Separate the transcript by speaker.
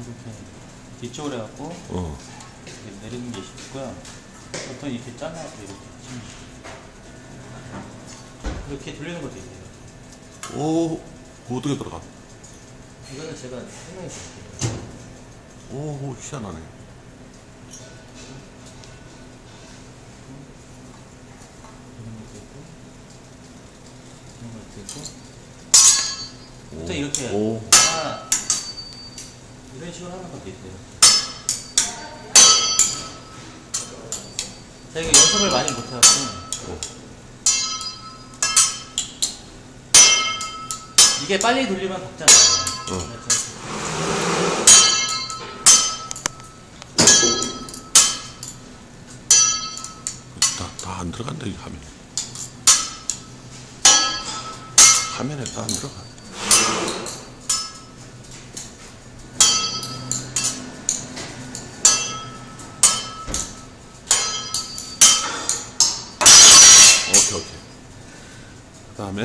Speaker 1: 이렇게 뒤쪽으로 해갖고
Speaker 2: 어.
Speaker 1: 이렇게 내리는 게 쉽고요. 보통 이렇게 잘라서 이렇게. 이렇게 돌리는 것도 있어요.
Speaker 2: 오, 어떻게 들어가?
Speaker 1: 이거는 제가 설명해 드릴게요.
Speaker 2: 오, 희한하네.
Speaker 1: 이런 것도 있고, 이런 것도 있고.
Speaker 2: 오,
Speaker 1: 보통 이렇게
Speaker 2: 오,
Speaker 1: 이런 식으로 하는 것도 있어요. 제가 연습을 많이 못해갖고, 이게 빨리 돌리면 박잖아요.
Speaker 2: 어. 다, 다안 들어간다, 이 화면. 화면에 다 안 들어가. 오케이, 오케이. 그 다음에